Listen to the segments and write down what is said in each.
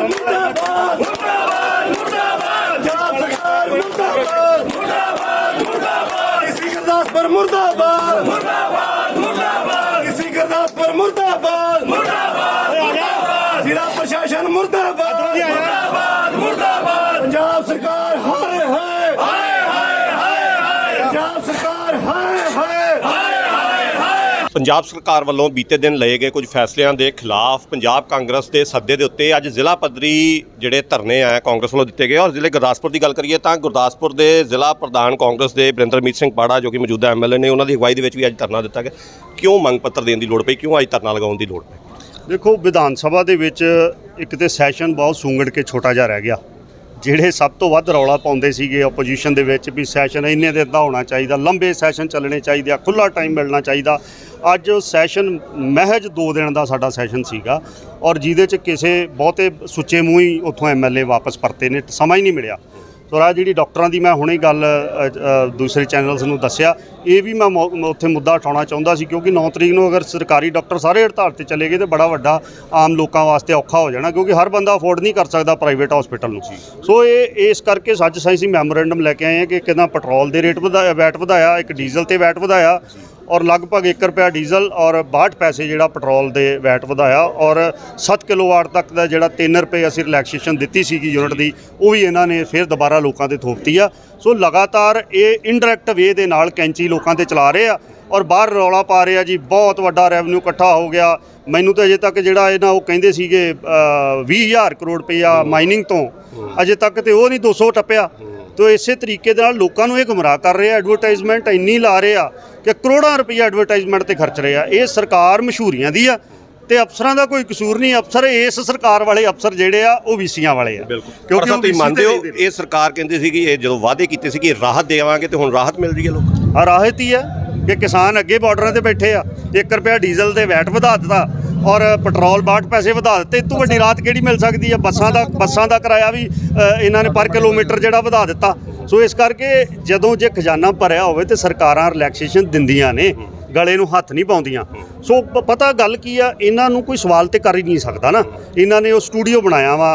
ਮੁਰਦਾਬਾਦ ਮੁਰਦਾਬਾਦ ਮੁਰਦਾਬਾਦ ਪੰਜਾਬ ਸਰਕਾਰ ਮੁਰਦਾਬਾਦ ਮੁਰਦਾਬਾਦ ਮੁਰਦਾਬਾਦ ਇਸੀ ਗੁਰਦਾਸਪੁਰ ਮੁਰਦਾਬਾਦ ਮੁਰਦਾਬਾਦ ਮੁਰਦਾਬਾਦ ਇਸੀ ਗੁਰਦਾਸਪੁਰ ਮੁਰਦਾਬਾਦ ਮੁਰਦਾਬਾਦ ਮੁਰਦਾਬਾਦ ਜ਼ਿਲ੍ਹਾ ਪ੍ਰਸ਼ਾਸਨ ਮੁਰਦਾਬਾਦ ਮੁਰਦਾਬਾਦ ਮੁਰਦਾਬਾਦ ਪੰਜਾਬ ਸਰਕਾਰ ਹਾਏ ਹਾਏ ਹਾਏ ਹਾਏ ਹਾਏ ਪੰਜਾਬ ਸਰਕਾਰ ਹਾਏ ਹਾਏ ਪੰਜਾਬ ਸਰਕਾਰ ਵੱਲੋਂ ਬੀਤੇ ਦਿਨ ਲਏ ਗਏ ਕੁਝ ਫੈਸਲਿਆਂ ਦੇ ਖਿਲਾਫ ਪੰਜਾਬ ਕਾਂਗਰਸ ਦੇ ਸੱਦੇ ਦੇ ਉੱਤੇ ਅੱਜ ਜ਼ਿਲ੍ਹਾ ਪੱਧਰੀ ਜਿਹੜੇ ਧਰਨੇ ਆ ਕਾਂਗਰਸ ਵੱਲੋਂ ਦਿੱਤੇ ਗਏ। ਔਰ ਜ਼ਿਲ੍ਹੇ ਗੁਰਦਾਸਪੁਰ ਦੀ ਗੱਲ ਕਰੀਏ ਤਾਂ ਗੁਰਦਾਸਪੁਰ ਦੇ ਜ਼ਿਲ੍ਹਾ ਪ੍ਰਧਾਨ ਕਾਂਗਰਸ ਦੇ ਬਰਿੰਦਰਮੀਤ ਸਿੰਘ ਪਾੜਾ ਜੋ ਕਿ ਮੌਜੂਦਾ ਐਮਐਲਏ ਨੇ, ਉਹਨਾਂ ਦੀ ਅਗਵਾਈ ਦੇ ਵਿੱਚ ਵੀ ਅੱਜ ਧਰਨਾ ਦਿੱਤਾ ਗਿਆ। ਕਿਉਂ ਮੰਗ ਪੱਤਰ ਦੇਣ ਦੀ ਲੋੜ ਪਈ? ਕਿਉਂ ਅੱਜ ਧਰਨਾ ਲਗਾਉਣ ਦੀ ਲੋੜ ਪਈ? ਦੇਖੋ, ਵਿਧਾਨ ਸਭਾ ਦੇ ਵਿੱਚ ਇੱਕ ਤੇ ਸੈਸ਼ਨ ਬਹੁਤ ਸੁੰਗੜ ਕੇ ਛੋਟਾ ਜਿਹਾ ਰਹਿ ਗਿਆ। ਜਿਹੜੇ ਸਭ ਤੋਂ ਵੱਧ ਰੌਲਾ ਪਾਉਂਦੇ ਸੀਗੇ ਆਪੋਜੀਸ਼ਨ ਦੇ ਵਿੱਚ ਵੀ ਸੈਸ਼ਨ ਇੰਨੇ ਦਿਨ ਦਾ ਹੋਣਾ ਚਾਹੀਦਾ, ਲੰਬੇ ਸੈਸ਼ਨ ਚੱਲਣੇ ਚਾਹੀਦੇ ਆ ਖੁੱਲਾ ਟਾਈਮ ਮਿਲਣਾ ਚਾਹੀਦਾ। ਅੱਜ ਸੈਸ਼ਨ ਮਹਿਜ 2 ਦਿਨ ਦਾ ਸਾਡਾ ਸੈਸ਼ਨ ਸੀਗਾ ਔਰ ਜਿਹਦੇ ਚ ਕਿਸੇ ਬਹੁਤੇ ਸੁੱਚੇ ਮੂੰਹ ਹੀ ਉੱਥੋਂ ਐਮਐਲਏ ਵਾਪਸ ਪਰਤੇ ਨੇ, ਸਮਾਂ ਹੀ ਨਹੀਂ ਮਿਲਿਆ। ਸੋ ਰਾਹ ਜਿਹੜੀ ਡਾਕਟਰਾਂ ਦੀ ਮੈਂ ਹੁਣੇ ਗੱਲ ਦੂਸਰੇ ਚੈਨਲਸ ਨੂੰ ਦੱਸਿਆ ਇਹ ਵੀ ਮੈਂ ਉੱਥੇ ਮੁੱਦਾ ਉਠਾਉਣਾ ਚਾਹੁੰਦਾ ਸੀ ਕਿਉਂਕਿ 9 ਤਰੀਕ ਨੂੰ ਅਗਰ ਸਰਕਾਰੀ ਡਾਕਟਰ ਸਾਰੇ ਹੜਤਾਲ ਤੇ ਚਲੇ ਗਏ ਤੇ ਬੜਾ ਵੱਡਾ ਆਮ ਲੋਕਾਂ ਵਾਸਤੇ ਔਖਾ ਹੋ ਜਾਣਾ ਕਿਉਂਕਿ ਹਰ ਬੰਦਾ ਅਫੋਰਡ ਨਹੀਂ ਕਰ ਸਕਦਾ ਪ੍ਰਾਈਵੇਟ ਹਸਪੀਟਲ ਨੂੰ। ਸੋ ਇਹ ਇਸ ਕਰਕੇ ਸੱਚ ਸਾਇੰਸੀ ਮੈਮੋਰੈਂਡਮ ਲੈ ਕੇ ਆਏ ਹਾਂ ਕਿ ਕਿਦਾਂ ਪੈਟਰੋਲ ਦੇ ਰੇਟ ਵਧਾਇਆ ਵੈਟ ਵਧਾਇਆ ਇੱਕ ਡੀਜ਼ਲ ਤੇ ਵੈਟ ਵਧਾਇਆ ਔਰ ਲਗਭਗ 1 ਰੁਪਿਆ ਡੀਜ਼ਲ ਔਰ 62 ਪੈਸੇ ਜਿਹੜਾ ਪੈਟਰੋਲ ਦੇ ਵੈਟ ਵਧਾਇਆ ਔਰ 7 ਕਿਲੋਵਾਟ ਤੱਕ ਦਾ ਜਿਹੜਾ 3 ਰੁਪਏ ਅਸੀਂ ਰਿਲੈਕਸੇਸ਼ਨ ਦਿੱਤੀ ਸੀਗੀ ਯੂਨਿਟ ਦੀ ਉਹ ਵੀ ਇਹਨਾਂ ਨੇ ਫਿਰ ਦੁਬਾਰਾ ਲੋਕਾਂ ਤੇ ਥੋਪਤੀ ਆ। ਸੋ ਲਗਾਤਾਰ ਇਹ ਇਨਡਾਇਰੈਕਟ ਵੇ ਦੇ ਨਾਲ ਕੈਂਚੀ ਲੋਕਾਂ ਤੇ ਚਲਾ ਰਹੇ ਆ ਔਰ ਬਾਹਰ ਰੌਲਾ ਪਾ ਰਿਹਾ ਜੀ ਬਹੁਤ ਵੱਡਾ ਰੈਵਨਿਊ ਇਕੱਠਾ ਹੋ ਗਿਆ। ਮੈਨੂੰ ਤਾਂ ਅਜੇ ਤੱਕ ਜਿਹੜਾ ਇਹਨਾਂ ਉਹ ਕਹਿੰਦੇ ਸੀਗੇ ਅ, 20000 ਕਰੋੜ ਰੁਪਇਆ ਮਾਈਨਿੰਗ ਤੋਂ ਅਜੇ ਤੱਕ ਤੇ ਉਹ ਨਹੀਂ 200 ਟੱਪਿਆ। ਤੋ ਇਸੇ ਤਰੀਕੇ ਦੇ ਨਾਲ ਲੋਕਾਂ ਨੂੰ ਇਹ ਗੁੰਮਰਾਹ ਕਰ ਰਹੇ ਆ ਐਡਵਰਟਾਈਜ਼ਮੈਂਟ ਇੰਨੀ ਲਾ ਰਹੇ ਆ ਕਿ ਕਰੋੜਾਂ ਰੁਪਈਆ ਐਡਵਰਟਾਈਜ਼ਮੈਂਟ ਤੇ ਖਰਚ ਰਹੇ। ਆ ਇਹ ਸਰਕਾਰ ਮਸ਼ਹੂਰੀਆਂ ਦੀ ਆ ਤੇ ਅਫਸਰਾਂ ਦਾ ਕੋਈ ਕਸੂਰ ਨਹੀਂ ਅਫਸਰ ਇਸ ਸਰਕਾਰ ਵਾਲੇ ਅਫਸਰ ਜਿਹੜੇ ਆ ਉਹ ਵੀਸੀਆਂ ਵਾਲੇ ਆ। ਕਿਉਂਕਿ ਤੁਸੀਂ ਮੰਨਦੇ ਹੋ ਇਹ ਸਰਕਾਰ ਕਹਿੰਦੀ ਸੀ ਕਿ ਇਹ ਜਦੋਂ ਵਾਅਦੇ ਕੀਤੇ ਸੀ ਕਿ ਰਾਹਤ ਦੇਵਾਂਗੇ ਤੇ ਹੁਣ ਰਾਹਤ ਮਿਲ ਰਹੀ ਹੈ ਲੋਕਾਂ ਆ ਰਾਹਤ ਹੀ ਆ ਕਿ ਕਿਸਾਨ ਅੱਗੇ ਬਾਰਡਰਾਂ ਤੇ ਬੈਠੇ ਆ। 1 ਰੁਪਿਆ ਡੀਜ਼ਲ ਦੇ ਵੈਟ ਵਧਾ ਦਿੱਤਾ। ਔਰ ਪੈਟਰੋਲ 62 ਪੈਸੇ ਵਧਾ ਦਿੱਤੇ। ਇਹ ਤੋਂ ਵੱਡੀ ਰਾਹਤ ਕਿਹੜੀ ਮਿਲ ਸਕਦੀ ਹੈ ਬੱਸਾਂ ਦਾ ਬੱਸਾਂ ਦਾ ਕਿਰਾਇਆ ਵੀ ਇਹਨਾਂ ਨੇ ਪਰ ਕਿਲੋਮੀਟਰ ਜਿਹੜਾ ਵਧਾ ਦਿੱਤਾ। ਸੋ ਇਸ ਕਰਕੇ ਜਦੋਂ ਜੇ ਖਜ਼ਾਨਾ ਭਰਿਆ ਹੋਵੇ ਤੇ ਸਰਕਾਰਾਂ ਰਿਲੈਕਸੇਸ਼ਨ ਦਿੰਦੀਆਂ ਨੇ, ਗਲੇ ਨੂੰ ਹੱਥ ਨਹੀਂ ਪਾਉਂਦੀਆਂ। ਸੋ ਪਤਾ ਗੱਲ ਕੀ ਆ? ਇਹਨਾਂ ਨੂੰ ਕੋਈ ਸਵਾਲ ਤੇ ਕਰ ਹੀ ਨਹੀਂ ਸਕਦਾ ਨਾ। ਇਹਨਾਂ ਨੇ ਉਹ ਸਟੂਡੀਓ ਬਣਾਇਆ ਵਾ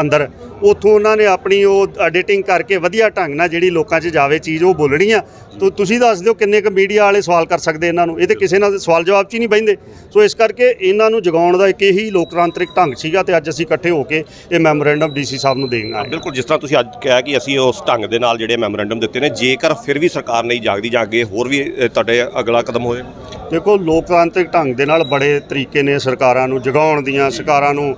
ਅੰਦਰ। ਉਥੋਂ ਉਹਨਾਂ ਨੇ ਆਪਣੀ ਉਹ ਐਡੀਟਿੰਗ ਕਰਕੇ ਵਧੀਆ ਢੰਗ ਨਾਲ ਜਿਹੜੀ ਲੋਕਾਂ 'ਚ ਜਾਵੇ ਚੀਜ਼, ਉਹ ਬੋਲਣੀ ਆ। ਤੋ ਤੁਸੀਂ ਦੱਸ ਦਿਓ ਕਿੰਨੇ ਕੁ ਮੀਡੀਆ ਵਾਲੇ ਸਵਾਲ ਕਰ ਸਕਦੇ ਇਹਨਾਂ ਨੂੰ। ਇਹ ਤੇ ਕਿਸੇ ਨਾਲ ਸਵਾਲ ਜਵਾਬ 'ਚ ਹੀ ਨਹੀਂ ਬੈਂਦੇ ਸੋ ਇਸ ਕਰਕੇ ਇਹਨਾਂ ਨੂੰ ਜਗਾਉਣ ਦਾ ਇੱਕ ਇਹੀ ਲੋਕਤਾਂਤਰਿਕ ਢੰਗ ਸੀਗਾ ਤੇ ਅੱਜ ਅਸੀਂ ਇਕੱਠੇ ਹੋ ਕੇ ਇਹ ਮੈਮੋਰੈਂਡਮ ਡੀਸੀ ਸਾਹਿਬ ਨੂੰ ਦੇਣਾ ਹੈ। ਬਿਲਕੁਲ, ਜਿਸ ਤਰ੍ਹਾਂ ਤੁਸੀਂ ਅੱਜ ਕਿਹਾ ਕਿ ਅਸੀਂ ਉਸ ਢੰਗ ਦੇ ਨਾਲ ਜਿਹੜੇ ਮੈਮੋਰੈਂਡਮ ਦਿੱਤੇ ਨੇ, ਜੇਕਰ ਫਿਰ ਵੀ ਸਰਕਾਰ ਨਹੀਂ ਜਾਗਦੀ ਜਾਂ ਅੱਗੇ ਹੋਰ ਵੀ ਤੁਹਾਡੇ ਅਗਲਾ ਕਦਮ ਹੋਏ ਦੇਖੋ ਲੋਕਤਾਂਤਰਿਕ ਢੰਗ ਦੇ ਨਾਲ ਬੜੇ ਤਰੀਕੇ ਨੇ ਸਰਕਾਰਾਂ ਨੂੰ ਜਗਾਉਣ ਦੀਆਂ, ਸਰਕਾਰਾਂ ਨੂੰ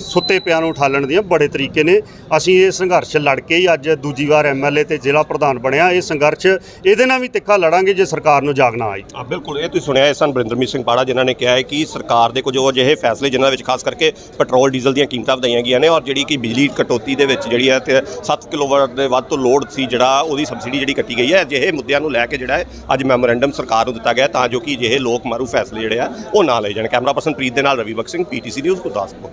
ਸੁੱਤੇ ਪਿਆਂ ਨੂੰ ਉਠਾਲਣ ਦੀਆਂ ਬੜੇ ਤਰੀਕੇ ਨੇ। ਅਸੀਂ ਇਹ ਸੰਘਰਸ਼ ਲੜ ਕੇ ਹੀ ਅੱਜ ਦੂਜੀ ਵਾਰ ਐਮਐਲਏ ਤੇ ਜ਼ਿਲ੍ਹਾ ਪ੍ਰਧਾਨ ਬਣਿਆ। ਇਹ ਸੰਘਰਸ਼ ਇਹਦੇ ਨਾਲ ਵੀ ਤਿੱਖਾ ਲੜਾਂਗੇ ਜੇ ਸਰਕਾਰ ਨੂੰ ਜਾਗਣਾ ਆਈ। ਆ ਬਿਲਕੁਲ। ਇਹ ਤੁਸੀਂ ਸੁਣਿਆ ਇਹ ਸਨ ਬਰਿੰਦਰਮੀਤ ਸਿੰਘ ਪਾੜਾ ਜਿਨ੍ਹਾਂ ਨੇ ਕਿਹਾ ਹੈ ਕਿ ਸਰਕਾਰ ਦੇ ਕੁਝ ਉਹ ਅਜਿਹੇ ਫੈਸਲੇ ਜਿਨ੍ਹਾਂ ਵਿੱਚ ਖਾਸ ਕਰਕੇ ਪੈਟਰੋਲ, ਡੀਜ਼ਲ ਦੀਆਂ ਕੀਮਤਾਂ ਵਧਾਈਆਂ ਗਈਆਂ ਨੇ ਔਰ ਜਿਹੜੀ ਕਿ ਬਿਜਲੀ ਕਟੌਤੀ ਦੇ ਵਿੱਚ ਜਿਹੜੀ ਹੈ ਤੇ 7 ਕਿਲੋਵਾਟ ਦੇ ਵੱਧ ਤੋਂ ਲੋਡ ਸੀ ਜਿਹੜਾ ਉਹਦੀ ਸਬਸਿਡੀ ਜਿਹੜੀ ਕੱਟੀ ਗਈ ਹੈ। ਅਜਿਹੇ ਮੁੱਦਿਆਂ ਨੂੰ ਲੈ ਕੇ ਜਿਹੜਾ ਹੈ ਅੱਜ ਮੈਮੋਰੈਂਡਮ ਸਰਕਾਰ ਨੂੰ ਦਿੱਤਾ ਗਿਆ ਤਾਂ ਜੋ ਕਿ ਅਜਿਹੇ ਲੋਕ ਮਾਰੂ ਫੈਸਲੇ ਜਿਹੜੇ ਆ ਉਹ ਨਾ ਲਏ ਜਾਣ। ਕੈਮਰਾ ਪਰਸਨ ਪ੍ਰੀਤ ਦੇ ਨਾਲ ਰਵੀ ਬਖਸ਼ ਸਿੰਘ ਪੀਟੀਸੀ ਨਿਊਜ਼, ਗੁਰਦਾਸਪੁਰ।